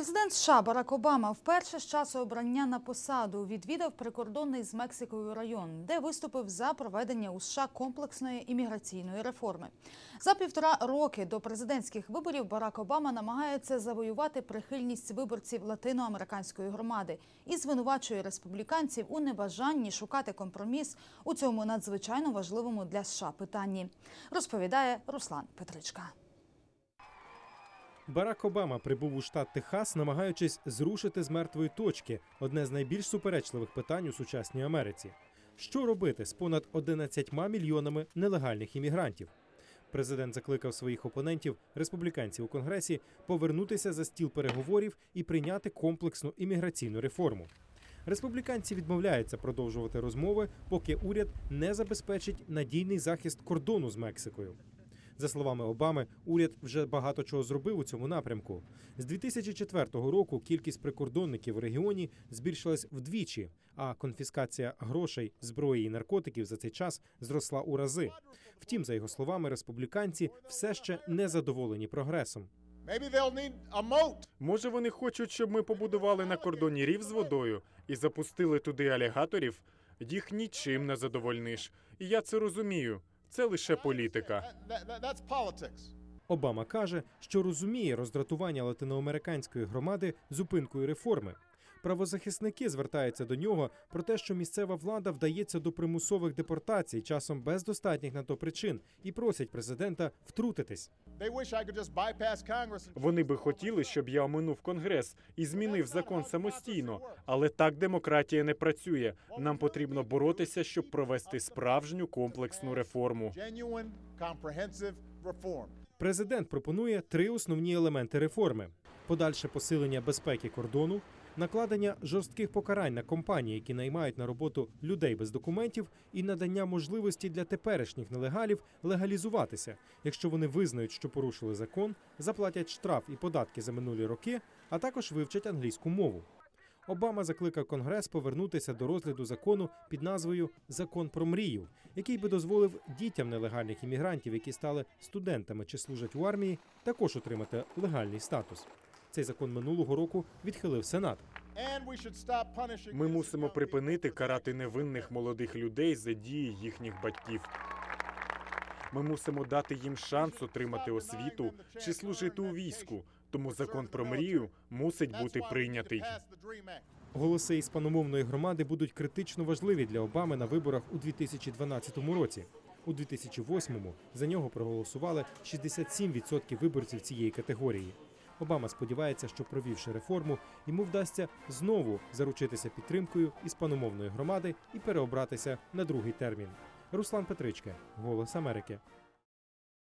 Президент США Барак Обама вперше з часу обрання на посаду відвідав прикордонний з Мексикою район, де виступив за проведення у США комплексної імміграційної реформи. За півтора роки до президентських виборів Барак Обама намагається завоювати прихильність виборців латиноамериканської громади і звинувачує республіканців у небажанні шукати компроміс у цьому надзвичайно важливому для США питанні. Розповідає Руслан Петричка. Барак Обама прибув у штат Техас, намагаючись зрушити з мертвої точки одне з найбільш суперечливих питань у сучасній Америці: що робити з понад 11 мільйонами нелегальних іммігрантів? Президент закликав своїх опонентів, республіканців у конгресі, повернутися за стіл переговорів і прийняти комплексну імміграційну реформу. Республіканці відмовляються продовжувати розмови, поки уряд не забезпечить надійний захист кордону з Мексикою. За словами Обами, уряд вже багато чого зробив у цьому напрямку. З 2004 року кількість прикордонників в регіоні збільшилась вдвічі, а конфіскація грошей, зброї і наркотиків за цей час зросла у рази. Втім, за його словами, республіканці все ще не задоволені прогресом. Може, вони хочуть, щоб ми побудували на кордоні рів з водою і запустили туди алігаторів? Їх нічим не задовольниш. І я це розумію. Це лише політика. Обама каже, що розуміє роздратування латиноамериканської громади зупинкою реформи. Правозахисники звертаються до нього про те, що місцева влада вдається до примусових депортацій, часом без достатніх на то причин, і просять президента втрутитись. They wish I could just bypass Congress. and- Вони би хотіли, щоб я оминув конгрес і змінив закон самостійно, але так демократія не працює. Нам потрібно боротися, щоб провести справжню комплексну реформу. Президент пропонує три основні елементи реформи: подальше посилення безпеки кордону, накладення жорстких покарань на компанії, які наймають на роботу людей без документів, і надання можливості для теперішніх нелегалів легалізуватися, якщо вони визнають, що порушили закон, заплатять штраф і податки за минулі роки, а також вивчать англійську мову. Обама закликав Конгрес повернутися до розгляду закону під назвою Закон про мрію, який би дозволив дітям нелегальних іммігрантів, які стали студентами чи служать у армії, також отримати легальний статус. Цей закон минулого року відхилив Сенат. Ми мусимо припинити карати невинних молодих людей за дії їхніх батьків. Ми мусимо дати їм шанс отримати освіту чи служити у війську. Тому закон про мрію мусить бути прийнятий. Голоси іспаномовної громади будуть критично важливі для Обами на виборах у 2012 році. У 2008-му за нього проголосували 67% виборців цієї категорії. Обама сподівається, що провівши реформу, йому вдасться знову заручитися підтримкою іспаномовної громади і переобратися на другий термін. Руслан Петричка, Голос Америки.